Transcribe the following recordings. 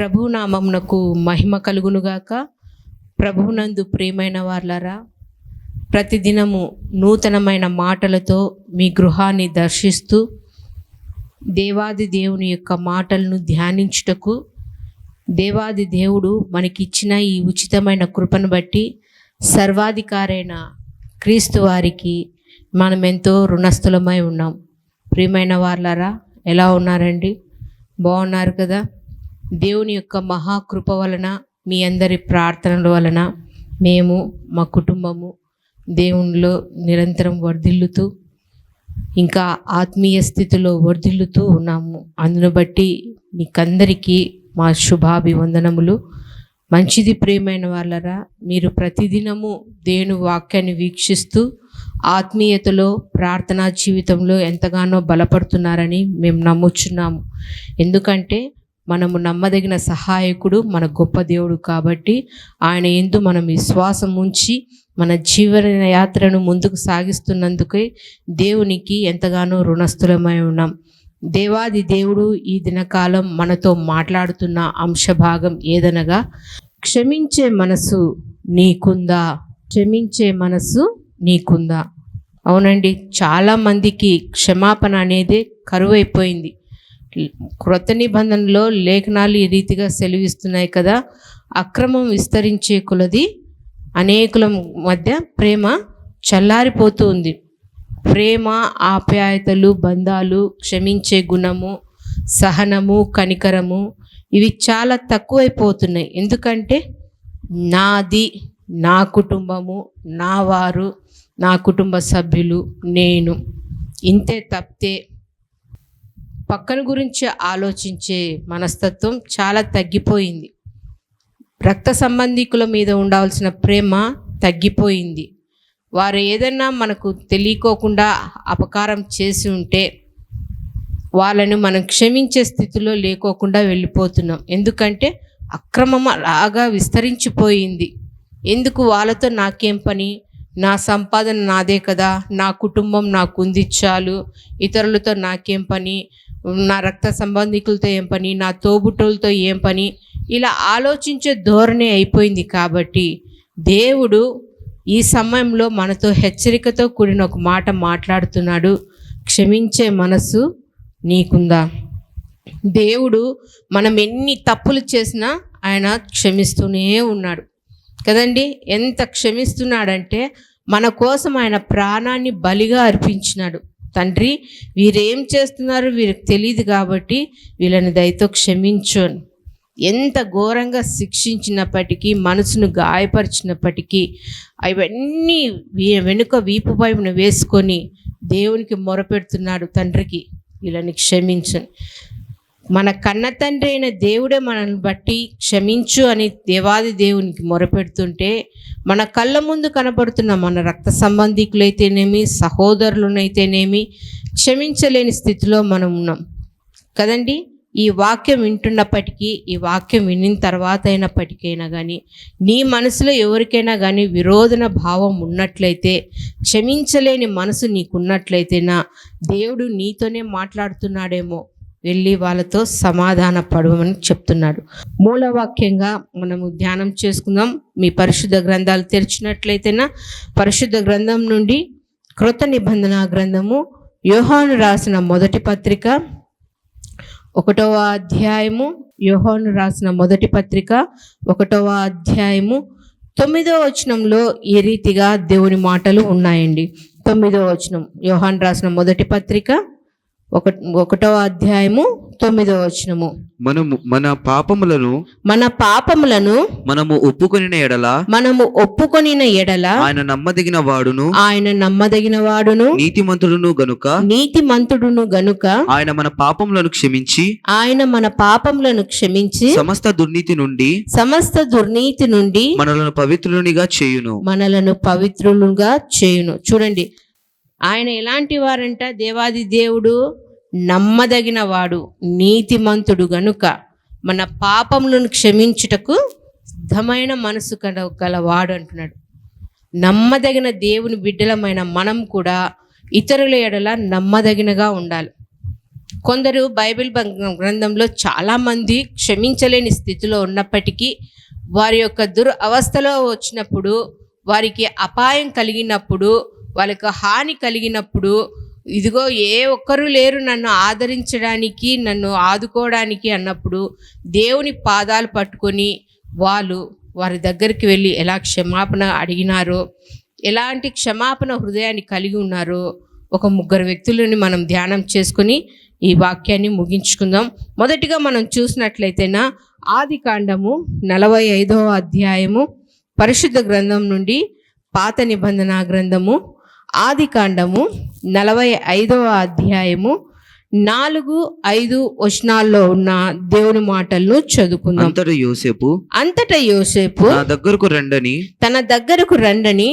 ప్రభునామంనకు మహిమ కలుగునుగాక. ప్రభునందు ప్రియమైన వాళ్ళరా ప్రతిదినము నూతనమైన మాటలతో మీ గృహాన్ని దర్శిస్తూ దేవాది దేవుని యొక్క మాటలను ధ్యానించుటకు దేవాది దేవుడు మనకిచ్చిన ఈ ఉచితమైన కృపను బట్టి సర్వాధికారైన క్రీస్తు వారికి మనం ఎంతో రుణస్థులమై ఉన్నాం. ప్రియమైన వాళ్ళారా ఎలా ఉన్నారండి? బాగున్నారు కదా? దేవుని యొక్క మహాకృప వలన మీ అందరి ప్రార్థనల వలన మేము మా కుటుంబము దేవునిలో నిరంతరం వర్ధిల్లుతూ ఇంకా ఆత్మీయ స్థితిలో వర్ధిల్లుతూ ఉన్నాము. అందును బట్టి మీకందరికీ మా శుభాభివందనములు. మంచిది ప్రియమైన వాళ్ళరా మీరు ప్రతిదినము దేవుని వాక్యాన్ని వీక్షిస్తూ ఆత్మీయతలో ప్రార్థనా జీవితంలో ఎంతగానో బలపడుతున్నారని మేము నమ్ముచున్నాము. ఎందుకంటే మనము నమ్మదగిన సహాయకుడు మన గొప్ప దేవుడు కాబట్టి ఆయన ఎందు మనం విశ్వాసం ఉంచి మన జీవన యాత్రను ముందుకు సాగిస్తున్నందుకే దేవునికి ఎంతగానో రుణస్థులమై ఉన్నాం. దేవాది దేవుడు ఈ దినకాలం మనతో మాట్లాడుతున్న అంశభాగం ఏదనగా క్షమించే మనసు నీకుందా? క్షమించే మనసు నీకుందా? అవునండి చాలా మందికి క్షమాపణ అనేది కరువైపోయింది. క్రొత్త నిబంధనలో లేఖనాలు ఈ రీతిగా సెలవిస్తున్నాయి కదా. అక్రమం విస్తరించే కులది అనేకుల మధ్య ప్రేమ చల్లారిపోతూ ఉంది. ప్రేమ ఆప్యాయతలు బంధాలు క్షమించే గుణము సహనము కనికరము ఇవి చాలా తక్కువైపోతున్నాయి. ఎందుకంటే నాది నా కుటుంబము నా వారు నా కుటుంబ సభ్యులు నేను. ఇంతే తప్పితే పక్కన గురించి ఆలోచించే మనస్తత్వం చాలా తగ్గిపోయింది. రక్త సంబంధికుల మీద ఉండాల్సిన ప్రేమ తగ్గిపోయింది. వారు ఏదన్నా మనకు తెలియకోకుండా అపకారం చేసి ఉంటే వాళ్ళని మనం క్షమించే స్థితిలో లేకోకుండా వెళ్ళిపోతున్నాం. ఎందుకంటే అక్రమం అలాగా విస్తరించిపోయింది. ఎందుకు వాళ్ళతో నాకేం పని? నా సంపాదన నాదే కదా. నా కుటుంబం నాకు ఉంది చాలు. ఇతరులతో నాకేం పని? నా రక్త సంబంధికులతో ఏం పని నా తోబుట్టులతో ఏం పని? ఇలా ఆలోచించే ధోరణి అయిపోయింది కాబట్టి దేవుడు ఈ సమయంలో మనతో హెచ్చరికతో కూడిన ఒక మాట మాట్లాడుతున్నాడు. క్షమించే మనసు నీకుందా? దేవుడు మనం ఎన్ని తప్పులు చేసినా ఆయన క్షమిస్తూనే ఉన్నాడు. కదండి? ఎంత క్షమిస్తున్నాడంటే మన కోసం ఆయన ప్రాణాన్ని బలిగా అర్పించినాడు. తండ్రి వీరేం చేస్తున్నారు వీరికి తెలియదు కాబట్టి వీళ్ళని దయతో క్షమించు ఎంత ఘోరంగా శిక్షించినప్పటికీ మనసును గాయపరిచినప్పటికీ అవన్నీ వీ- వెనుక వీపు పైపును వేసుకొని దేవునికి మొరపెడుతున్నాడు తండ్రికి. వీళ్ళని క్షమించను. మన కన్న తండ్రి అయిన దేవుడే మనల్ని బట్టి క్షమించు అని దేవాది దేవునికి మొరపెడుతుంటే మన కళ్ళ ముందు కనపడుతున్న మన రక్త సంబంధికులైతేనేమి సహోదరులనైతేనేమి క్షమించలేని స్థితిలో మనం ఉన్నాం. కదండి? ఈ వాక్యం వింటున్నప్పటికీ ఈ వాక్యం వినిన తర్వాత అయినప్పటికైనా కానీ నీ మనసులో ఎవరికైనా కానీ విరోధన భావం ఉన్నట్లయితే క్షమించలేని మనసు నీకున్నట్లయితేనా దేవుడు నీతోనే మాట్లాడుతున్నాడేమో. వెళ్ళి వాళ్ళతో సమాధాన పడవమని చెప్తున్నాడు. మూలవాక్యంగా మనము ధ్యానం చేసుకుందాం. మీ పరిశుద్ధ గ్రంథాలు తెరిచినట్లయితేనా? పరిశుద్ధ గ్రంథం నుండి కృత నిబంధన గ్రంథము యోహాను రాసిన మొదటి పత్రిక ఒకటవ అధ్యాయము యోహాను రాసిన మొదటి పత్రిక ఒకటవ అధ్యాయము తొమ్మిదవ వచనంలో ఈ రీతిగా దేవుని మాటలు ఉన్నాయండి? తొమ్మిదవ వచనం యోహాన్ రాసిన మొదటి పత్రిక ఒక ఒకటవ అధ్యాయము తొమ్మిదవ వచనము. మనము మన పాపములను మన పాపములను మనము ఒప్పుకొనిన ఎడల మనము ఒప్పుకొనిన ఎడల ఆయన నమ్మదగిన వాడును. ఆయన నమ్మదగిన వాడును. నీతిమంతుడును గనుక నీతిమంతుడును గనుక ఆయన మన పాపములను క్షమించి ఆయన మన పాపములను క్షమించి సమస్త దుర్నీతి నుండి సమస్త దుర్నీతి నుండి మనలను పవిత్రునిగా చేయును. మనలను పవిత్రులుగా చేయును. చూడండి ఆయన ఎలాంటి వారంట? దేవాది దేవుడు నమ్మదగిన వాడు నీతిమంతుడు గనుక. మన పాపములను క్షమించుటకు సిద్ధమైన మనసు కల గలవాడు అంటున్నాడు. నమ్మదగిన దేవుని బిడ్డలమైన మనం కూడా ఇతరుల ఎడల నమ్మదగినగా ఉండాలి. కొందరు బైబిల్ గ్రంథంలో చాలామంది క్షమించలేని స్థితిలో ఉన్నప్పటికీ వారి యొక్క దురవస్థలో వచ్చినప్పుడు వారికి అపాయం కలిగినప్పుడు వాళ్ళకి హాని కలిగినప్పుడు ఇదిగో ఏ ఒక్కరు లేరు నన్ను ఆదరించడానికి నన్ను ఆదుకోవడానికి అన్నప్పుడు దేవుని పాదాలు పట్టుకొని వాళ్ళు వారి దగ్గరికి వెళ్ళి ఎలా క్షమాపణ అడిగినారో ఎలాంటి క్షమాపణ హృదయాన్ని కలిగి ఉన్నారో ఒక ముగ్గురు వ్యక్తులని మనం ధ్యానం చేసుకుని ఈ వాక్యాన్ని ముగించుకుందాం. మొదటిగా మనం చూసినట్లయితేనా ఆది కాండము నలభై ఐదవ అధ్యాయము పరిశుద్ధ గ్రంథం నుండి పాత నిబంధన గ్రంథము ఆది కాండము నలభై ఐదవ అధ్యాయము నాలుగు ఐదు వచనాల్లో ఉన్న దేవుని మాటలను చదువుకుందాం. అంతట యోసేపు అంతటా యోసేపు నా దగ్గరకు రండని తన దగ్గరకు రండని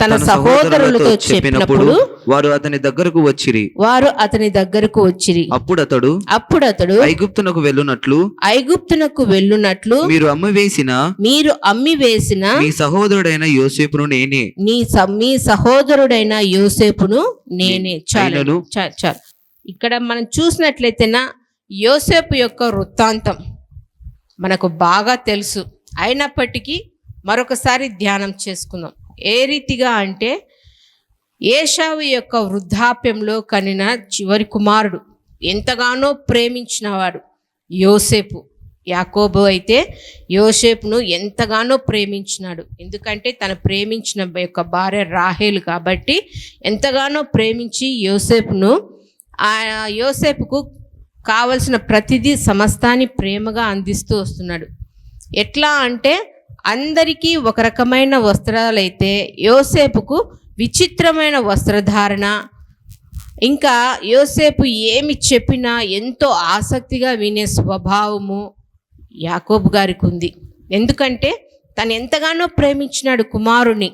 తన సహోదరులతో చెప్పినప్పుడు వారు అతని దగ్గరకు వచ్చిరి. వారు అతని దగ్గరకు వచ్చిరి. అప్పుడు అతడు అప్పుడు అతడు ఐగుప్తునకు వెళ్ళునట్లు ఐగుప్తునకు వెళ్ళునట్లు మీరు అమ్మివేసిన మీరు అమ్మి వేసిన మీ సహోదరుడైన యోసేపును నేనే. నీ మీ సహోదరుడైన యోసేపును నేనే. చాలు చాలు. ఇక్కడ మనం చూసినట్లయితేనా యోసేపు యొక్క వృత్తాంతం మనకు బాగా తెలుసు. అయినప్పటికీ మరొకసారి ధ్యానం చేసుకుందాం. ఏ రీతిగా అంటే ఏషావు యొక్క వృద్ధాప్యంలో కనిన చివరి కుమారుడు ఎంతగానో ప్రేమించినవాడు యోసేపు. యాకోబు అయితే యోసేపును ఎంతగానో ప్రేమించినాడు. ఎందుకంటే తను ప్రేమించిన యొక్క భార్య రాహేలు కాబట్టి ఎంతగానో ప్రేమించి యోసేపును ఆ యోసేపుకు కావలసిన ప్రతిదీ సమస్తాన్ని ప్రేమగా అందిస్తూ వస్తున్నాడు. ఎట్లా అంటే అందరికీ ఒక రకమైన వస్త్రాలైతే యోసేపుకు విచిత్రమైన వస్త్రధారణ. ఇంకా యోసేపు ఏమి చెప్పినా ఎంతో ఆసక్తిగా వినే స్వభావము యాకోబు గారికి ఉంది. ఎందుకంటే తను ఎంతగానో ప్రేమించినాడు కుమారుని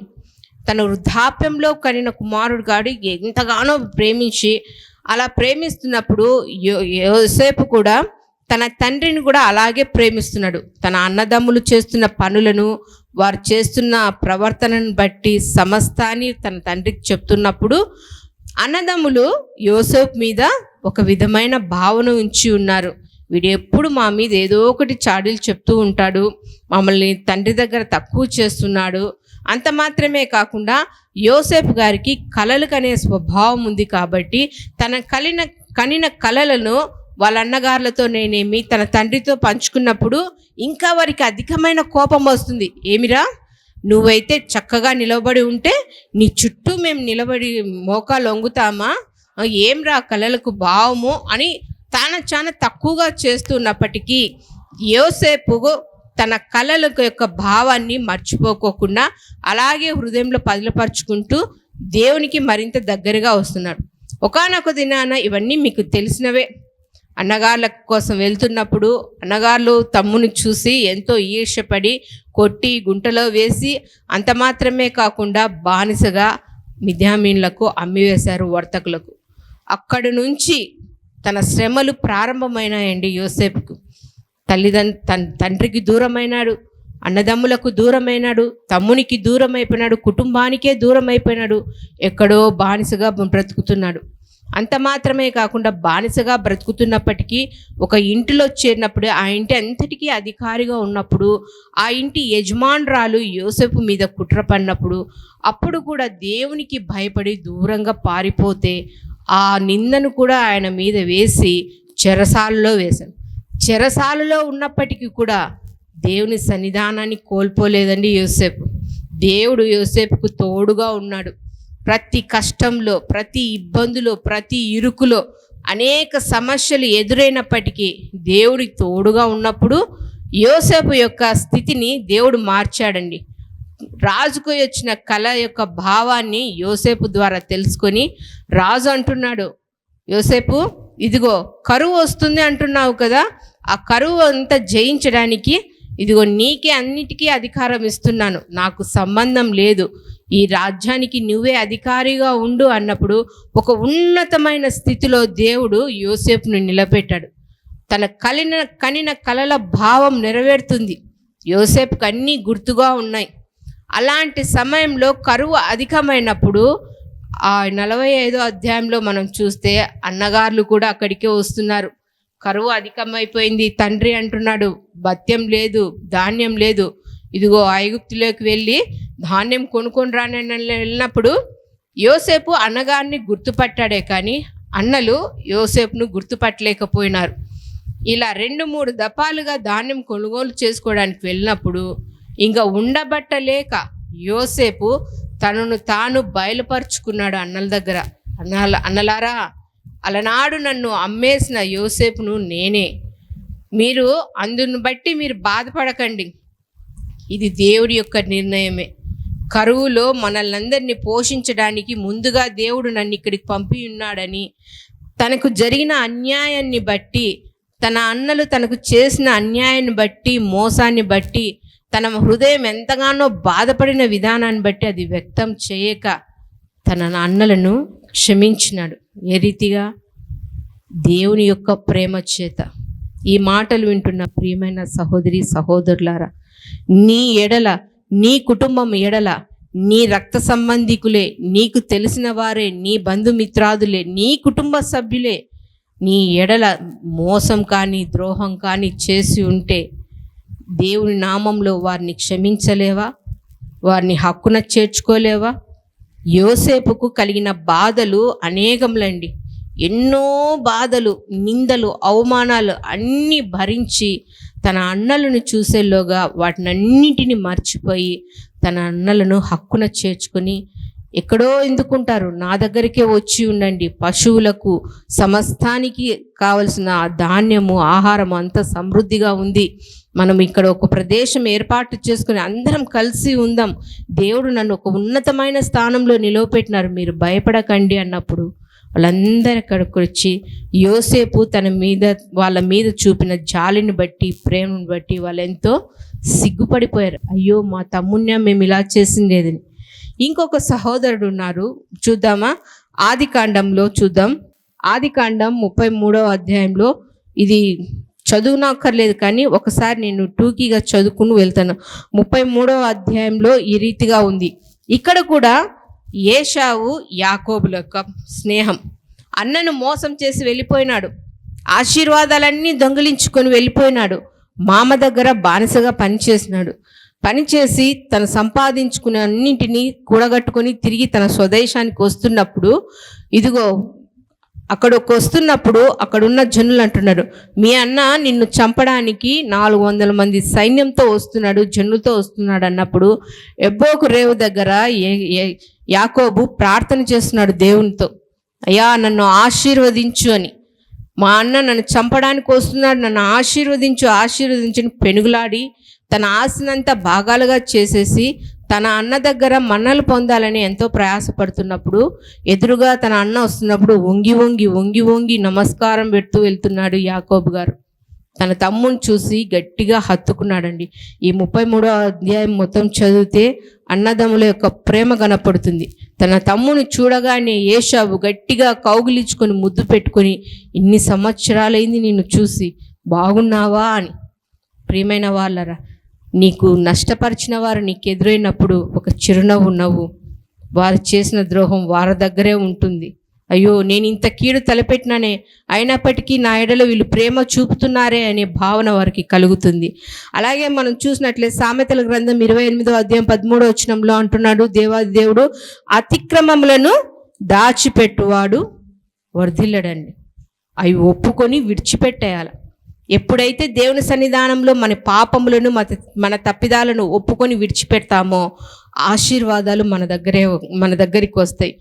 తన వృద్ధాప్యంలో కనిన కుమారుడు గాడు ఎంతగానో ప్రేమించి అలా ప్రేమిస్తున్నప్పుడు యో- యోసేపు కూడా తన తండ్రిని కూడా అలాగే ప్రేమిస్తున్నాడు. తన అన్నదమ్ములు చేస్తున్న పనులను వారు చేస్తున్న ప్రవర్తనను బట్టి సమస్తాన్ని తన తండ్రికి చెప్తున్నప్పుడు అన్నదమ్ములు యోసేఫ్ మీద ఒక విధమైన భావన ఉంచి ఉన్నారు. వీడు ఎప్పుడు మా మీద ఏదో ఒకటి చాడీలు చెప్తూ ఉంటాడు. మమ్మల్ని తండ్రి దగ్గర తక్కువ చేస్తున్నాడు. అంత మాత్రమే కాకుండా యోసేఫ్ గారికి కలలు కనే స్వభావం ఉంది కాబట్టి తన కలిన కనిన కలలను వాళ్ళ అన్నగారులతో నేనేమి తన తండ్రితో పంచుకున్నప్పుడు ఇంకా వారికి అధికమైన కోపం వస్తుంది. ఏమిరా? నువ్వైతే చక్కగా నిలబడి ఉంటే నీ చుట్టూ మేము నిలబడి మోకాలు వంగుతామా? ఏం రా కళలకు భావము అని తాను చాలా తక్కువగా చేస్తున్నప్పటికీ యోసేపు తన కళల యొక్క భావాన్ని మర్చిపోకోకుండా అలాగే హృదయంలో పదిలపరుచుకుంటూ దేవునికి మరింత దగ్గరగా వస్తున్నాడు. ఒకనొక దినాన ఇవన్నీ మీకు తెలిసినవే. అన్నగార్ల కోసం వెళ్తున్నప్పుడు అన్నగారులు తమ్ముని చూసి ఎంతో ఈర్ష్యపడి కొట్టి గుంటలో వేసి అంత మాత్రమే కాకుండా బానిసగా మిథ్యామీన్లకు అమ్మివేశారు వర్తకులకు. అక్కడి నుంచి తన శ్రమలు ప్రారంభమైనాయండి యోసేపుకు. తల్లిదండ్రు తన తండ్రికి దూరమైనాడు అన్నదమ్ములకు దూరమైనాడు తమ్మునికి దూరం అయిపోయినాడు కుటుంబానికే దూరం అయిపోయినాడు ఎక్కడో బానిసగా బ్రతుకుతున్నాడు. అంత మాత్రమే కాకుండా బానిసగా బ్రతుకుతున్నప్పటికీ ఒక ఇంటిలో చేరినప్పుడు ఆ ఇంటి అంతటికీ అధికారిగా ఉన్నప్పుడు ఆ ఇంటి యజమానురాలు యోసేపు మీద కుట్ర పడినప్పుడు అప్పుడు కూడా దేవునికి భయపడి దూరంగా పారిపోతే ఆ నిందను కూడా ఆయన మీద వేసి చెరసాలలో వేశాను చెరసాలలో ఉన్నప్పటికీ కూడా దేవుని సన్నిధానాన్ని కోల్పోలేదండి యోసేపు. దేవుడు యోసేపుకు తోడుగా ఉన్నాడు. ప్రతి కష్టంలో ప్రతి ఇబ్బందులో ప్రతి ఇరుకులో అనేక సమస్యలు ఎదురైనప్పటికీ దేవుడికి తోడుగా ఉన్నప్పుడు యోసేపు యొక్క స్థితిని దేవుడు మార్చాడండి. రాజుకు వచ్చిన కళ యొక్క భావాన్ని యోసేపు ద్వారా తెలుసుకొని రాజు అంటున్నాడు యోసేపు ఇదిగో కరువు వస్తుంది అంటున్నావు కదా ఆ కరువు అంతా జయించడానికి ఇదిగో నీకే అన్నిటికీ అధికారం ఇస్తున్నాను నాకు సంబంధం లేదు ఈ రాజ్యానికి నువ్వే అధికారిగా ఉండు అన్నప్పుడు ఒక ఉన్నతమైన స్థితిలో దేవుడు యోసేపును నిలబెట్టాడు. తన కలిన కనిన కలల భావం నెరవేరుతుంది. యోసేపుకు అన్నీ గుర్తుగా ఉన్నాయి. అలాంటి సమయంలో కరువు అధికమైనప్పుడు ఆ నలభై ఐదో అధ్యాయంలో మనం చూస్తే అన్నగారులు కూడా అక్కడికే వస్తున్నారు. కరువు అధికమైపోయింది. తండ్రి అంటున్నాడు భత్యం లేదు ధాన్యం లేదు. ఇదిగో ఐగుప్తులోకి వెళ్ళి ధాన్యం కొనుక్కొని రానని వెళ్ళినప్పుడు యోసేపు అన్నగారిని గుర్తుపట్టాడే కానీ అన్నలు యోసేపును గుర్తుపట్టలేకపోయినారు. ఇలా రెండు మూడు దఫాలుగా ధాన్యం కొనుగోలు చేసుకోవడానికి వెళ్ళినప్పుడు ఇంకా ఉండబట్టలేక యోసేపు తనను తాను బయలుపరుచుకున్నాడు అన్నల దగ్గర. అన్నల అన్నలారా అలనాడు నన్ను అమ్మేసిన యోసేపును నేనే. మీరు అందును బట్టి మీరు బాధపడకండి. ఇది దేవుడి యొక్క నిర్ణయమే. కరువులో మనల్నందరినీ పోషించడానికి ముందుగా దేవుడు నన్ను ఇక్కడికి పంపి ఉన్నాడని తనకు జరిగిన అన్యాయాన్ని బట్టి తన అన్నలు తనకు చేసిన అన్యాయాన్ని బట్టి మోసాన్ని బట్టి తన హృదయం ఎంతగానో బాధపడిన విధానాన్ని బట్టి అది వ్యక్తం చేయక తన అన్నలను క్షమించినాడు. ఏ రీతిగా? దేవుని యొక్క ప్రేమ చేత. ఈ మాటలు వింటున్న ప్రియమైన సహోదరి సహోదరులారా నీ ఎడల నీ కుటుంబం ఎడల నీ రక్త సంబంధికులే నీకు తెలిసిన వారే నీ బంధుమిత్రాదులే నీ కుటుంబ సభ్యులే నీ ఎడల మోసం కానీ ద్రోహం కానీ చేసి ఉంటే దేవుని నామంలో వారిని క్షమించలేవా? వారిని హక్కున చేర్చుకోలేవా? యోసేపుకు కలిగిన బాధలు అనేకములండి. ఎన్నో బాధలు నిందలు అవమానాలు అన్నీ భరించి తన అన్నలను చూసేలోగా వాటినన్నిటిని మర్చిపోయి తన అన్నలను హక్కున చేర్చుకొని ఎక్కడో ఎందుకుంటారు? నా దగ్గరికే వచ్చి ఉండండి. పశువులకు సమస్తానికి కావలసిన ధాన్యము ఆహారము అంత సమృద్ధిగా ఉంది. మనం ఇక్కడ ఒక ప్రదేశం ఏర్పాటు చేసుకుని అందరం కలిసి ఉందాం. దేవుడు నన్ను ఒక ఉన్నతమైన స్థానంలో నిలవపెట్టినారు. మీరు భయపడకండి అన్నప్పుడు వాళ్ళందరూ అక్కడికి వచ్చి యోసేపు తన మీద వాళ్ళ మీద చూపిన జాలిని బట్టి ప్రేమను బట్టి వాళ్ళు ఎంతో సిగ్గుపడిపోయారు. అయ్యో మా తమ్ముణ్య మేము ఇలా చేసింది ఇంకొక సహోదరుడు ఉన్నారు. చూద్దామా? ఆది కాండంలో చూద్దాం. ఆది కాండం ముప్పై మూడవ అధ్యాయంలో ఇది చదువునక్కర్లేదు కానీ ఒకసారి నేను టూకీగా చదువుకుని వెళ్తాను. ముప్పై మూడవ అధ్యాయంలో ఈ రీతిగా ఉంది. ఇక్కడ కూడా ఏషావు యాకోబుల యొక్క స్నేహం. అన్నను మోసం చేసి వెళ్ళిపోయినాడు. ఆశీర్వాదాలన్నీ దొంగిలించుకొని వెళ్ళిపోయినాడు. మామ దగ్గర బానిసగా పనిచేసినాడు. పనిచేసి తను సంపాదించుకునే అన్నింటినీ కూడగట్టుకొని తిరిగి తన స్వదేశానికి వస్తున్నప్పుడు ఇదిగో అక్కడికి వస్తున్నప్పుడు అక్కడున్న జనులు అంటున్నాడు మీ అన్న నిన్ను చంపడానికి నాలుగు వందల మంది సైన్యంతో వస్తున్నాడు జనులతో వస్తున్నాడు అన్నప్పుడు ఎబ్బోకు రేవు దగ్గర ఏ- ఏ- యాకోబు ప్రార్థన చేస్తున్నాడు దేవునితో. అయ్యా నన్ను ఆశీర్వదించు అని. మా అన్న నన్ను చంపడానికి వస్తున్నాడు నన్ను ఆశీర్వదించు ఆశీర్వదించు పెనుగులాడి తన ఆశనంతా భాగాలుగా చేసేసి తన అన్న దగ్గర మన్నలు పొందాలని ఎంతో ప్రయాసపడుతున్నప్పుడు ఎదురుగా తన అన్న వస్తున్నప్పుడు వంగి వంగి వంగి వంగి నమస్కారం పెడుతూ వెళ్తున్నాడు యాకోబు గారు. తన తమ్ముని చూసి గట్టిగా హత్తుకున్నాడండి. ఈ ముప్పై మూడో అధ్యాయం మొత్తం చదివితే అన్నదమ్ముల యొక్క ప్రేమ కనపడుతుంది. తన తమ్ముని చూడగానే ఏషావు గట్టిగా కౌగిలించుకొని ముద్దు పెట్టుకొని ఇన్ని సంవత్సరాలైంది నిన్ను చూసి బాగున్నావా? అని. ప్రియమైన వాళ్ళరా నీకు నష్టపరిచిన వారు నీకు ఎదురైనప్పుడు ఒక చిరునవ్వు నవ్వు వారు చేసిన ద్రోహం వారి దగ్గరే ఉంటుంది. అయ్యో నేను ఇంత కీడు తలపెట్టినానే అయినప్పటికీ నా ఎడలో వీళ్ళు ప్రేమ చూపుతున్నారే అనే భావన వారికి కలుగుతుంది. అలాగే మనం చూసినట్లే సామెతల గ్రంథం ఇరవై ఎనిమిదో అధ్యాయం పదమూడో వచనంలో అంటున్నాడు దేవాది దేవుడు అతిక్రమములను దాచిపెట్టువాడు వర్ధిల్లడండి. అవి ఒప్పుకొని విడిచిపెట్టేయాలి. ఎప్పుడైతే దేవుని సన్నిధానంలో మన పాపములను మన మన తప్పిదాలను ఒప్పుకొని విడిచిపెడతామో ఆశీర్వాదాలు మన దగ్గరే మన దగ్గరికి వస్తాయి.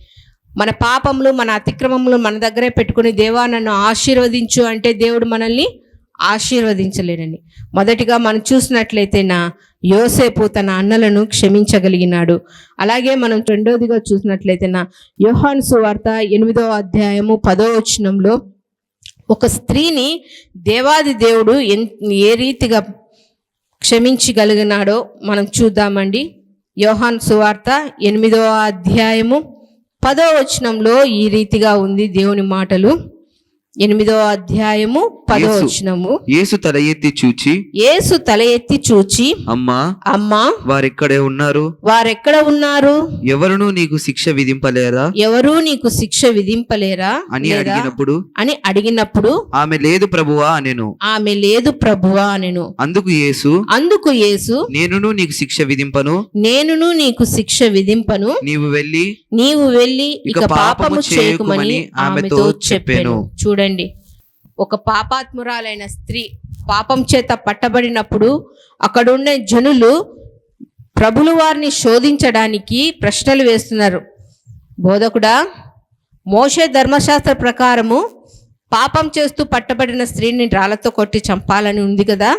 మన పాపములు మన అతిక్రమములు మన దగ్గరే పెట్టుకుని దేవా నన్ను ఆశీర్వదించు అంటే దేవుడు మనల్ని ఆశీర్వదించలేనని మొదటిగా మనం చూసినట్లయితే నా యోసేపు తన అన్నలను క్షమించగలిగినాడు. అలాగే మనం రెండోదిగా చూసినట్లయితే నా యోహాను సువార్త ఎనిమిదో అధ్యాయము పదో వచనంలో ఒక స్త్రీని దేవాది దేవుడు ఎన్ ఏ రీతిగా క్షమించగలిగినాడో మనం చూద్దామండి. యోహాన్ సువార్త ఎనిమిదవ అధ్యాయము పదో వచనంలో ఈ రీతిగా ఉంది దేవుని మాటలు. ఎనిమిదో అధ్యాయము పదో. వచనము. యేసు తల ఎత్తి చూచి యేసు తల ఎత్తి చూచి అమ్మా అమ్మా వారిక్కడే ఉన్నారు? వారెక్కడ ఉన్నారు? ఎవరునూ నీకు శిక్ష విధింపలేరా? ఎవరూ నీకు శిక్ష విధింపలేరా? అని? అడిగినప్పుడు అని అడిగినప్పుడు ఆమె లేదు ప్రభువా అనెను. ఆమె లేదు ప్రభువా నేను అందుకు యేసు అందుకు యేసు నేనును నీకు శిక్ష విధింపను. నేనును నీకు శిక్ష విధింపను. నీవు వెళ్ళి నీవు వెళ్ళి ఇక పాపము చేయకుమని ఆమెతో చెప్పాను. చెప్పెను. చూడండి. ఒక పాపాత్మురాలైన స్త్రీ పాపం చేత పట్టబడినప్పుడు అక్కడుండే జనులు ప్రభులు వారిని శోధించడానికి ప్రశ్నలు వేస్తున్నారు. బోధకుడా మోషే ధర్మశాస్త్ర ప్రకారము పాపం చేస్తూ పట్టబడిన స్త్రీని రాళ్ళతో కొట్టి చంపాలని ఉంది కదా?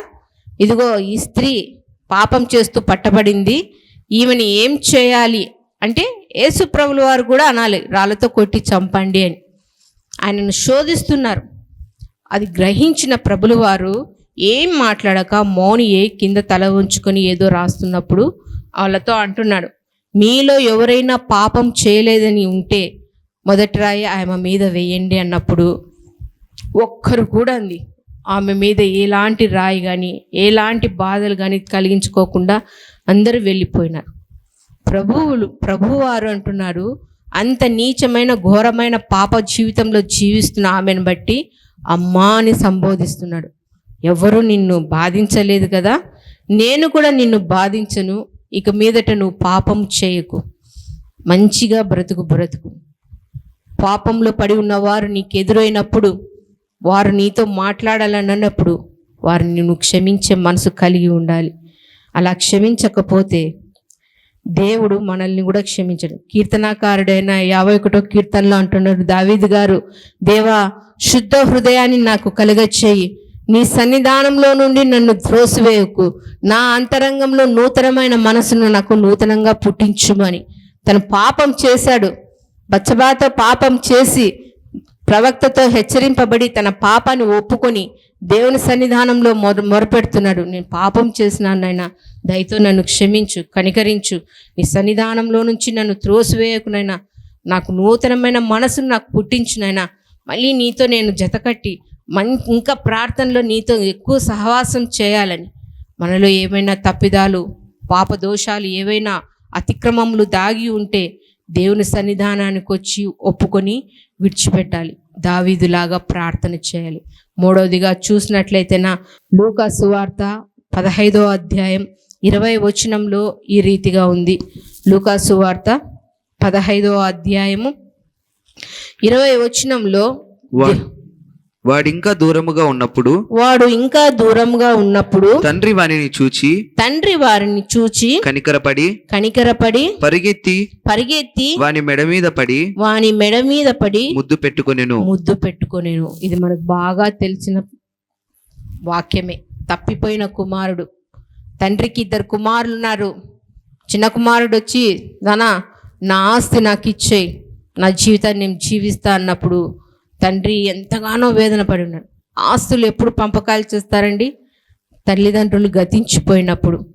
ఇదిగో ఈ స్త్రీ పాపం చేస్తూ పట్టబడింది. ఈమెని ఏం చేయాలి? అంటే యేసు ప్రభుల వారు కూడా అనాలి రాళ్ళతో కొట్టి చంపండి అని. ఆయనను శోధిస్తున్నారు. అది గ్రహించిన ప్రభులు వారు ఏం మాట్లాడక మౌనియే కింద తల ఉంచుకొని ఏదో రాస్తున్నప్పుడు వాళ్ళతో అంటున్నాడు మీలో ఎవరైనా పాపం చేయలేదని ఉంటే మొదటి రాయి ఆమె మీద వేయండి అన్నప్పుడు ఒక్కరు కూడా అంది ఆమె మీద ఎలాంటి రాయి కానీ ఎలాంటి బాధలు కానీ కలిగించుకోకుండా అందరూ వెళ్ళిపోయినారు. ప్రభువులు ప్రభువారు అంటున్నారు అంత నీచమైన ఘోరమైన పాప జీవితంలో జీవిస్తున్న ఆమెను బట్టి అమ్మా అని సంబోధిస్తున్నాడు. ఎవరు నిన్ను బాధించలేదు కదా? నేను కూడా నిన్ను బాధించను. ఇక మీదట నువ్వు పాపం చేయకు. మంచిగా బ్రతుకు బ్రతుకు. పాపంలో పడి ఉన్నవారు నీకు ఎదురైనప్పుడు వారు నీతో మాట్లాడాలని అన్నప్పుడు వారిని నువ్వు క్షమించే మనసు కలిగి ఉండాలి. అలా క్షమించకపోతే దేవుడు మనల్ని కూడా క్షమించడు. కీర్తనాకారుడైన యాభై ఒకటో కీర్తనలో అంటున్నాడు దావీద్ గారు దేవా శుద్ధ హృదయాన్ని నాకు కలగచ్చేయి. నీ సన్నిధానంలో నుండి నన్ను త్రోసివేయకు. నా అంతరంగంలో నూతనమైన మనసును నాకు నూతనంగా పుట్టించుమని. తను పాపం చేశాడు. బచ్చబాతో పాపం చేసి ప్రవక్తతో హెచ్చరింపబడి తన పాపాన్ని ఒప్పుకొని దేవుని సన్నిధానంలో మొర మొరపెడుతున్నాడు. నేను పాపం చేసినాను నాయన. దయతో నన్ను క్షమించు కనికరించు. నీ సన్నిధానంలో నుంచి నన్ను త్రోసివేయకునైనా నాకు నూతనమైన మనసును నాకు పుట్టించునైనా మళ్ళీ నీతో నేను జతకట్టి మన్ ఇంకా ప్రార్థనలో నీతో ఎక్కువ సహవాసం చేయాలని. మనలో ఏమైనా తప్పిదాలు పాపదోషాలు ఏవైనా అతిక్రమములు దాగి ఉంటే దేవుని సన్నిధానానికి వచ్చి ఒప్పుకొని విడిచిపెట్టాలి. దావీదులాగా ప్రార్థన చేయాలి. మూడవదిగా చూసినట్లయితేనా లూకా సువార్త పదహైదో అధ్యాయం ఇరవై వచనంలో ఈ రీతిగా ఉంది. లూకా సువార్త పదహైదో అధ్యాయము. ఇరవై వచనంలో వా- వాడింకా దూరముగా ఉన్నప్పుడు వాడు ఇంకా దూరంగా ఉన్నప్పుడు తండ్రి వానిని చూచి తండ్రి వారిని చూచి కనికరపడి కనికరపడి పరిగెత్తి పరిగెత్తి వాని మెడ మీద పడి వాని మెడ మీద పడి ముద్దు పెట్టుకొనెను. ముద్దు పెట్టుకొనేను. ఇది మనకు బాగా తెలిసిన వాక్యమే. తప్పిపోయిన కుమారుడు. తండ్రికి ఇద్దరు కుమారులు ఉన్నారు. చిన్న కుమారుడు వచ్చి నానా నా ఆస్తి నాకు ఇచ్చేయి. నా జీవితాన్ని నేను జీవిస్తా అన్నప్పుడు తండ్రి ఎంతగానో వేదన పడి ఉన్నాడు. ఆస్తులు ఎప్పుడు పంపకాలు చేస్తారండి? తల్లిదండ్రులు గతించిపోయినప్పుడు.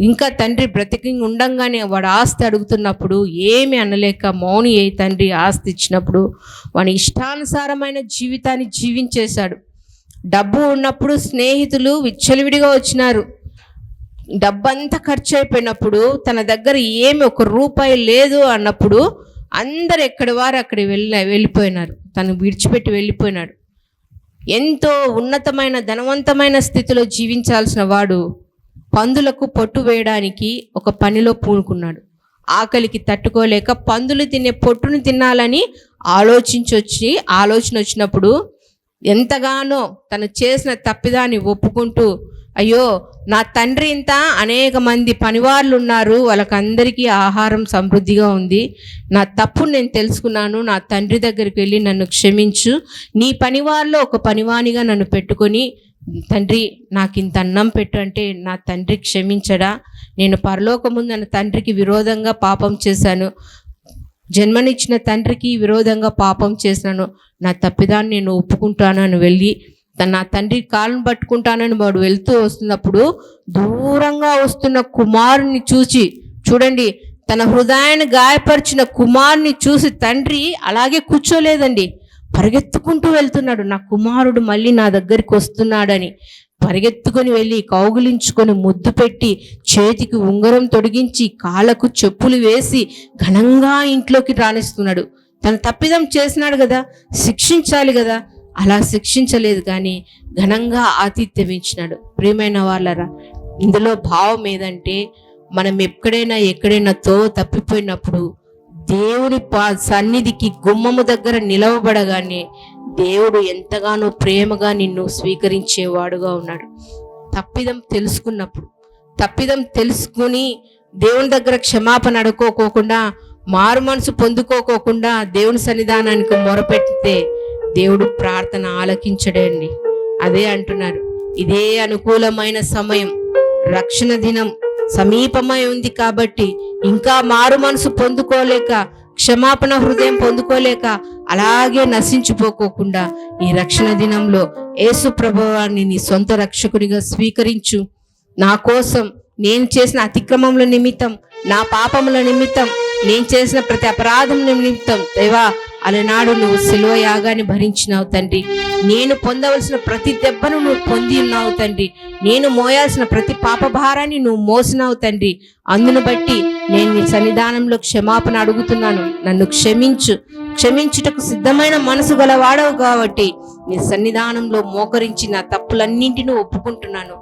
ఇంకా తండ్రి బ్రతికి ఉండంగానే వాడు ఆస్తి అడుగుతున్నప్పుడు ఏమి అనలేక మౌని ఏ తండ్రి ఆస్తి ఇచ్చినప్పుడు వాని ఇష్టానుసారమైన జీవితాన్ని జీవించేశాడు. డబ్బు ఉన్నప్పుడు స్నేహితులు విచ్చలవిడిగా వచ్చినారు. డబ్బంతా ఖర్చు అయిపోయినప్పుడు తన దగ్గర ఏమి ఒక రూపాయి లేదు అన్నప్పుడు అందరు ఎక్కడి వారు అక్కడ వెళ్ళి వెళ్ళిపోయినారు. తను విడిచిపెట్టి వెళ్ళిపోయినాడు. ఎంతో ఉన్నతమైన ధనవంతమైన స్థితిలో జీవించాల్సిన వాడు పందులకు పొట్టు వేయడానికి ఒక పనిలో పూనుకున్నాడు. ఆకలికి తట్టుకోలేక పందులు తినే పొట్టును తినాలని ఆలోచించొచ్చి ఆలోచన వచ్చినప్పుడు ఎంతగానో తను చేసిన తప్పిదాన్ని ఒప్పుకుంటూ అయ్యో నా తండ్రి ఇంత అనేక మంది పనివాళ్ళు ఉన్నారు వాళ్ళకందరికీ ఆహారం సమృద్ధిగా ఉంది. నా తప్పు నేను తెలుసుకున్నాను నా తండ్రి దగ్గరికి వెళ్ళి నన్ను క్షమించు. నీ పనివారిలో ఒక పనివానిగా నన్ను పెట్టుకొని తండ్రి నాకు ఇంత అన్నం పెట్టు అంటే నా తండ్రి క్షమించడా? నేను పరలోకముందు నా తండ్రికి విరోధంగా పాపం చేశాను. జన్మనిచ్చిన తండ్రికి విరోధంగా పాపం చేసినాను. నా తప్పిదాన్ని నేను ఒప్పుకుంటానని వెళ్ళి నా తండ్రి కాళ్ళను పట్టుకుంటానని వాడు వెళ్తూ వస్తున్నప్పుడు దూరంగా వస్తున్న కుమారుని చూచి చూడండి తన హృదయాన్ని గాయపరిచిన కుమారుని చూసి తండ్రి అలాగే కూర్చోలేదండి. పరిగెత్తుకుంటూ వెళ్తున్నాడు. నా కుమారుడు మళ్ళీ నా దగ్గరికి వస్తున్నాడని పరిగెత్తుకొని వెళ్ళి కౌగిలించుకొని ముద్దు పెట్టి చేతికి ఉంగరం తొడిగించి కాళ్ళకు చెప్పులు వేసి ఘనంగా ఇంట్లోకి రాణిస్తున్నాడు. తను తప్పిదం చేసినాడు కదా శిక్షించాలి కదా అలా శిక్షించలేదు కానీ ఘనంగా ఆతిథ్యం ఇచ్చినాడు. ప్రియమైన వాళ్ళరా ఇందులో భావం ఏదంటే మనం ఎక్కడైనా ఎక్కడైనా తో తప్పిపోయినప్పుడు దేవుని పా సన్నిధికి గుమ్మము దగ్గర నిలవబడగానే దేవుడు ఎంతగానో ప్రేమగా నిన్ను స్వీకరించేవాడుగా ఉన్నాడు. తప్పిదం తెలుసుకున్నప్పుడు తప్పిదం తెలుసుకుని దేవుని దగ్గర క్షమాపణ అడుకోకోకుండా మారు మనసు పొందుకోకోకుండా దేవుని సన్నిధానానికి మొరపెట్టితే దేవుడు ప్రార్థన ఆలకించడండి. అదే అంటున్నారు. ఇదే అనుకూలమైన సమయం. రక్షణ దినం సమీపమై ఉంది కాబట్టి ఇంకా మారు మనసు పొందుకోలేక క్షమాపణ హృదయం పొందుకోలేక అలాగే నశించిపోకోకుండా ఈ రక్షణ దినంలో యేసు ప్రభువాన్ని నీ సొంత రక్షకుడిగా స్వీకరించు. నా కోసం నేను చేసిన అతిక్రమముల నిమిత్తం నా పాపముల నిమిత్తం నేను చేసిన ప్రతి అపరాధం నిమిత్తం దేవా అలనాడు నువ్వు సిలువ యాగాన్ని భరించినావు తండ్రి. నేను పొందవలసిన ప్రతి దెబ్బను నువ్వు పొంది ఉన్నావు తండ్రి. నేను మోయాల్సిన ప్రతి పాప భారాన్ని నువ్వు మోసినావు తండ్రి. అందును బట్టి నేను నీ సన్నిధానంలో క్షమాపణ అడుగుతున్నాను. నన్ను క్షమించు. క్షమించుటకు సిద్ధమైన మనసు గలవాడవు కాబట్టి నీ సన్నిధానంలో మోకరించి నా తప్పులన్నింటినీ ఒప్పుకుంటున్నాను.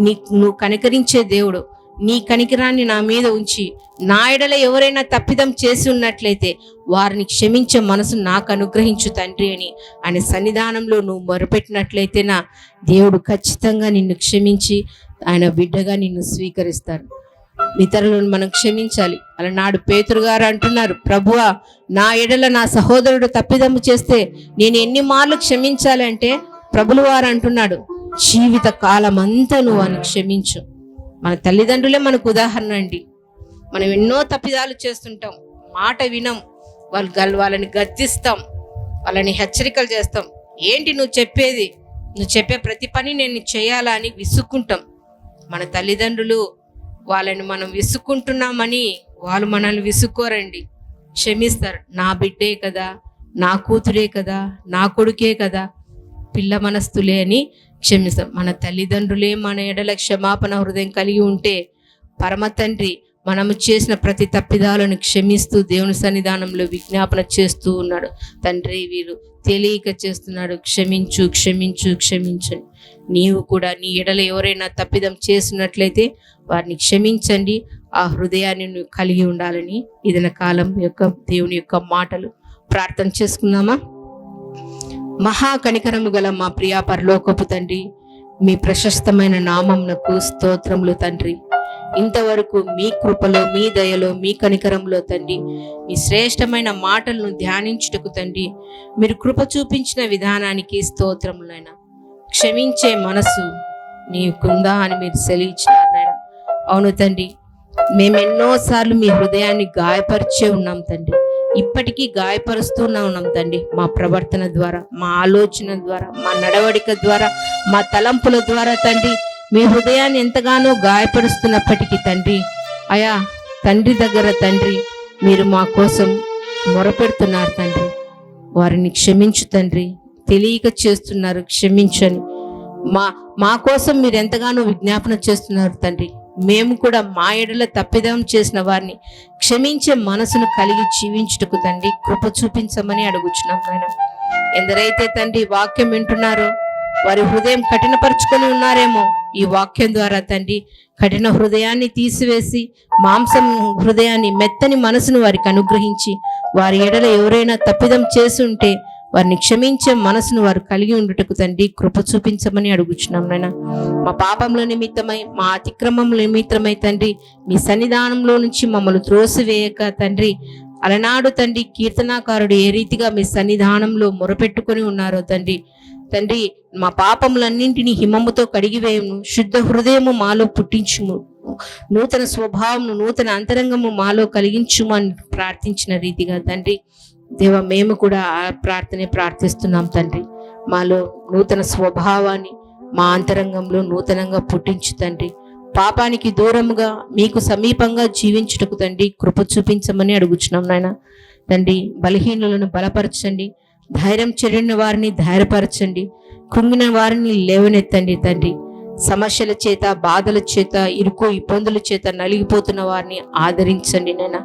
నీ నువ్వు కనికరించే దేవుడు. నీ కనికిరాన్ని నా మీద ఉంచి నా ఎడల ఎవరైనా తప్పిదం చేసి ఉన్నట్లయితే వారిని క్షమించే మనసు నాకు అనుగ్రహించు తండ్రి అని ఆయన సన్నిధానంలో నువ్వు మొరపెట్టినట్లయితే నా దేవుడు ఖచ్చితంగా నిన్ను క్షమించి ఆయన బిడ్డగా నిన్ను స్వీకరిస్తారు. ఇతరులను మనం క్షమించాలి. అలనాడు పేతురు గారు అంటున్నారు ప్రభువా నా ఎడల నా సహోదరుడు తప్పిదమ్ము చేస్తే నేను ఎన్ని మార్లు క్షమించాలంటే? ప్రభులు వారు అంటున్నాడు జీవిత కాలం అంతా నువ్వు అని క్షమించు. మన తల్లిదండ్రులే మనకు ఉదాహరణ అండి. మనం ఎన్నో తప్పిదాలు చేస్తుంటాం. మాట వినం. వాళ్ళు గల్ వాళ్ళని గద్దిస్తాం. వాళ్ళని హెచ్చరికలు చేస్తాం. ఏంటి నువ్వు చెప్పేది? నువ్వు చెప్పే ప్రతి పని నేను చేయాలా అని విసుక్కుంటాం. మన తల్లిదండ్రులు వాళ్ళని మనం విసుక్కుంటున్నామని వాళ్ళు మనల్ని విసుక్కోరండి. క్షమిస్తారు. నా బిడ్డే కదా నా కూతురే కదా నా కొడుకే కదా పిల్ల మనస్తులే అని క్షమిస్తాం. మన తల్లిదండ్రులే మన ఎడల క్షమాపణ హృదయం కలిగి ఉంటే పరమ తండ్రి మనము చేసిన ప్రతి తప్పిదాలను క్షమిస్తూ దేవుని సన్నిధానంలో విజ్ఞాపన చేస్తూ ఉన్నాడు. తండ్రి వీరు తెలియక చేస్తున్నాడు. క్షమించు క్షమించు క్షమించు. నీవు కూడా నీ ఎడల ఎవరైనా తప్పిదం చేసినట్లయితే వారిని క్షమించండి. ఆ హృదయాన్ని కలిగి ఉండాలని ఇదన కాలం యొక్క దేవుని యొక్క మాటలు. ప్రార్థన చేసుకుందామా? మహాకనికరము గల మా ప్రియా పరలోకపు తండ్రి మీ ప్రశస్తమైన నామంనకు స్తోత్రములు తండ్రి. ఇంతవరకు మీ కృపలో మీ దయలో మీ కనికరంలో తండ్రి మీ శ్రేష్టమైన మాటలను ధ్యానించుటకు తండ్రి మీరు కృప చూపించిన విధానానికి స్తోత్రములైనా. క్షమించే మనసు నీకుందా అని మీరు సెలవిచ్చినారు నాయన. అవును తండ్రి మేమెన్నోసార్లు మీ హృదయాన్ని గాయపరిచే ఉన్నాం తండ్రి. ఇప్పటికీ గాయపరుస్తూనే ఉన్నాం తండ్రి. మా ప్రవర్తన ద్వారా మా ఆలోచన ద్వారా మా నడవడిక ద్వారా మా తలంపుల ద్వారా తండ్రి. మీ హృదయాన్ని ఎంతగానో గాయపరుస్తున్నప్పటికీ తండ్రి. అయా తండ్రి దగ్గర తండ్రి మీరు మా కోసం మొరపెడుతున్నారు తండ్రి. వారిని క్షమించు తండ్రి. తెలియక చేస్తున్నారు క్షమించని మా మా కోసం మీరు ఎంతగానో విజ్ఞాపన చేస్తున్నారు తండ్రి. మేము కూడా మా ఎడల తప్పిదం చేసిన వారిని క్షమించే మనసును కలిగి జీవించుటకు తండ్రి కృప చూపించమని అడుగుచున్నాం నాయన. ఎందరైతే తండ్రి వాక్యం వింటున్నారో వారి హృదయం కఠినపరుచుకొని ఉన్నారేమో ఈ వాక్యం ద్వారా తండ్రి కఠిన హృదయాన్ని తీసివేసి మాంసం హృదయాన్ని మెత్తని మనసును వారికి అనుగ్రహించి వారి ఎడల ఎవరైనా తప్పిదం చేసి ఉంటే వారిని క్షమించే మనసును వారు కలిగి ఉండుటకు తండ్రి కృప చూపించమని అడుగుచున్నాం నాయన. మా పాపముల నిమిత్తమై మా అతిక్రమముల నిమిత్తమై తండ్రి మీ సన్నిధానంలో నుంచి మమ్మల్ని త్రోసివేయక తండ్రి అలనాడు తండ్రి కీర్తనాకారుడు ఏ రీతిగా మీ సన్నిధానంలో మొరపెట్టుకుని ఉన్నారో తండ్రి. తండ్రి మా పాపములన్నింటినీ హిమముతో కడిగివేయము శుద్ధ హృదయము మాలో పుట్టించుము నూతన స్వభావము నూతన అంతరంగము మాలో కలిగించుము అని ప్రార్థించిన రీతిగా తండ్రి. దేవ మేము కూడా ఆ ప్రార్థనే ప్రార్థిస్తున్నాం తండ్రి. మాలో నూతన స్వభావాన్ని మా అంతరంగంలో నూతనంగా పుట్టించు తండ్రి. పాపానికి దూరముగా మీకు సమీపంగా జీవించుటకు తండ్రి కృప చూపించమని అడుగుచున్నాం నాయన. తండ్రి బలహీనులను బలపరచండి. ధైర్యం చెడిన వారిని ధైర్యపరచండి. కృంగిన వారిని లేవనెత్తండి తండ్రి. సమస్యల చేత బాధల చేత ఇరుకు ఇబ్బందుల చేత నలిగిపోతున్న వారిని ఆదరించండి నైనా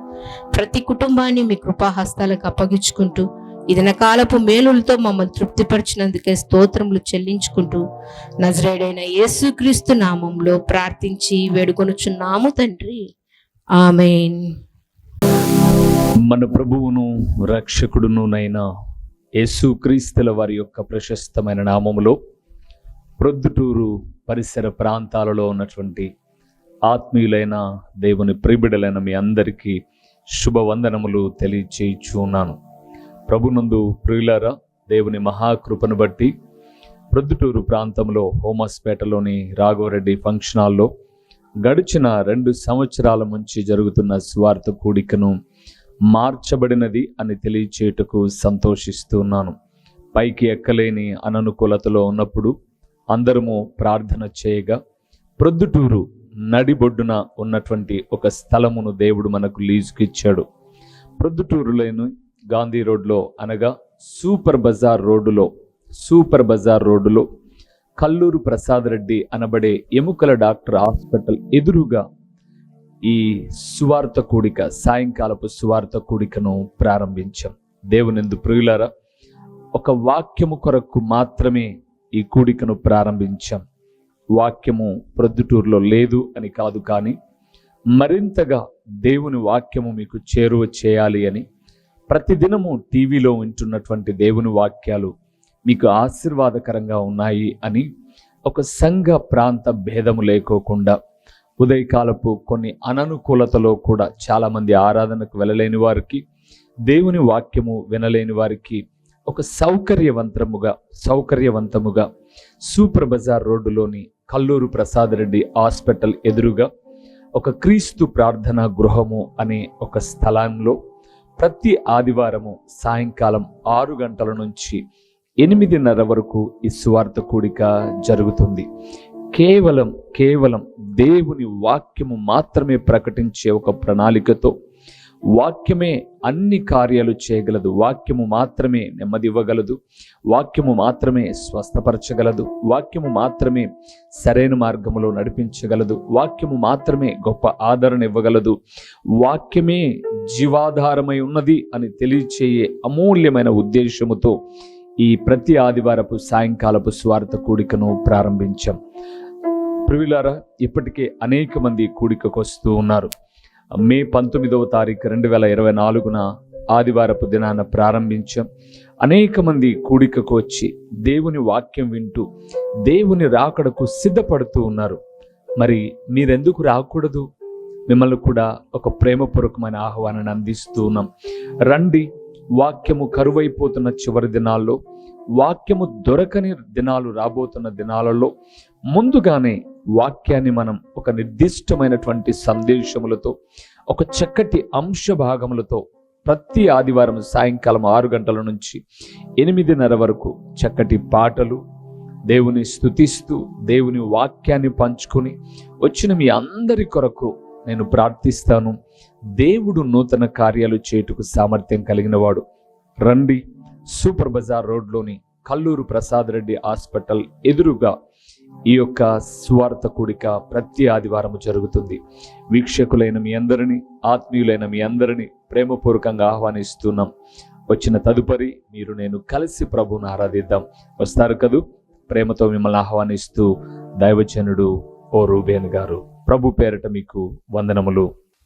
ప్రతి కుటుంబాన్ని మీ కృపాహస్తాలకు అప్పగించుకుంటూ ఇదనకాలపు మేలులతో మమ్మల్ని తృప్తిపరిచినందుకే స్తోత్రములు చెల్లించుకుంటూ నజరేడైన యేసుక్రీస్తు నామంలో ప్రార్థించి వేడుకొనుచున్నాము తండ్రి. ఆమెన్. మన ప్రభువును రక్షకుడును నైనా యేసుక్రీస్తుల వారి యొక్క ప్రశస్తమైన నామములో ప్రొద్దుటూరు పరిసర ప్రాంతాలలో ఉన్నటువంటి ఆత్మీయులైన దేవుని ప్రిబిడలైన మీ అందరికీ శుభవందనములు తెలియచేయుచున్నాను. ప్రభునందు ప్రియులారా దేవుని మహాకృపను బట్టి ప్రొద్దుటూరు ప్రాంతంలో హోమస్పేటలోని రాఘవరెడ్డి ఫంక్షన్ హాల్లో గడిచిన రెండు సంవత్సరాల నుంచి జరుగుతున్న స్వార్థ కూడికను మార్చబడినది అని తెలియచేయుటకు సంతోషిస్తున్నాను. పైకి ఎక్కలేని అననుకూలతలో ఉన్నప్పుడు అందరము ప్రార్థన చేయగా ప్రొద్దుటూరు నడిబొడ్డున ఉన్నటువంటి ఒక స్థలమును దేవుడు మనకు లీజుకి ఇచ్చాడు ప్రొద్దుటూరులోని గాంధీ రోడ్లో అనగా సూపర్ బజార్ రోడ్డులో సూపర్ బజార్ రోడ్డులో కల్లూరు ప్రసాద్ రెడ్డి అనబడే ఎముకల డాక్టర్ హాస్పిటల్ ఎదురుగా ఈ సువార్త కూడిక సాయంకాలపు సువార్త కూడికను ప్రారంభించాం. దేవునిందు ప్రియులారా ఒక వాక్యము కొరకు మాత్రమే ఈ కూడికను ప్రారంభించాం. వాక్యము ప్రొద్దుటూరులో లేదు అని కాదు కానీ మరింతగా దేవుని వాక్యము మీకు చేరువ చేయాలి అని ప్రతిదినము టీవీలో ఉంటున్నటువంటి దేవుని వాక్యాలు మీకు ఆశీర్వాదకరంగా ఉన్నాయి అని ఒక సంఘ ప్రాంత భేదము లేకోకుండా ఉదయకాలపు కొన్ని అననుకూలతలో కూడా చాలామంది ఆరాధనకు వెళ్ళలేని వారికి దేవుని వాక్యము వినలేని వారికి ఒక సౌకర్యవంతముగా సౌకర్యవంతముగా సూపర్ బజార్ రోడ్డులోని కల్లూరు ప్రసాద్ రెడ్డి హాస్పిటల్ ఎదురుగా ఒక క్రీస్తు ప్రార్థనా గృహము అనే ఒక స్థలంలో ప్రతి ఆదివారము సాయంకాలం ఆరు గంటల నుంచి ఎనిమిదిన్నర వరకు ఈ స్వార్థ కూడిక జరుగుతుంది. కేవలం కేవలం దేవుని వాక్యము మాత్రమే ప్రకటించే ఒక ప్రణాళికతో వాక్యమే అన్ని కార్యాలు చేయగలదు. వాక్యము మాత్రమే నెమ్మది ఇవ్వగలదు వాక్యము మాత్రమే స్వస్థపరచగలదు. వాక్యము మాత్రమే సరైన మార్గములో నడిపించగలదు. వాక్యము మాత్రమే గొప్ప ఆదరణ ఇవ్వగలదు. వాక్యమే జీవాధారమై ఉన్నది అని తెలియచేయే అమూల్యమైన ఉద్దేశముతో ఈ ప్రతి ఆదివారపు సాయంకాలపు స్వార్థ కూడికను ప్రారంభించాం. ప్రివిలారా ఇప్పటికే అనేక మంది కూడికకు వస్తూ ఉన్నారు. మే పంతొమ్మిదవ తారీఖు రెండు వేల ఇరవై నాలుగున ఆదివారపు దినాన ప్రారంభించాం. అనేక మంది కూడికకు వచ్చి దేవుని వాక్యం వింటూ దేవుని రాకడకు సిద్ధపడుతూ ఉన్నారు. మరి మీరెందుకు రాకూడదు? మిమ్మల్ని కూడా ఒక ప్రేమపూర్వకమైన ఆహ్వానాన్ని అందిస్తూ ఉన్నాం. రండి వాక్యము కరువైపోతున్న చివరి దినాల్లో వాక్యము దొరకని దినాలు రాబోతున్న దినాలలో ముందుగానే వాక్యాన్ని మనం ఒక నిర్దిష్టమైనటువంటి సందేశములతో ఒక చక్కటి అంశ భాగములతో ప్రతి ఆదివారం సాయంకాలం ఆరు గంటల నుంచి ఎనిమిదిన్నర వరకు చక్కటి పాటలు దేవుని స్తుతిస్తూ దేవుని వాక్యాన్ని పంచుకొని వచ్చిన మీ అందరి కొరకు నేను ప్రార్థిస్తాను. దేవుడు నూతన కార్యాలు చేయుటకు సామర్థ్యం కలిగిన వాడు రండి సూపర్ బజార్ రోడ్లోని కల్లూరు ప్రసాద్ రెడ్డి హాస్పిటల్ ఎదురుగా ఈ యొక్క స్వార్థ కూడిక ప్రతి ఆదివారము జరుగుతుంది. వీక్షకులైన మీ అందరినీ ఆత్మీయులైన మీ అందరినీ ప్రేమపూర్వకంగా ఆహ్వానిస్తున్నాం. వచ్చిన తదుపరి మీరు నేను కలిసి ప్రభువును ఆరాధిద్దాం. వస్తారు కదూ? ప్రేమతో మిమ్మల్ని ఆహ్వానిస్తూ దైవజనుడు ఓ రూబేన్ గారు. ప్రభు పేరిట మీకు వందనములు.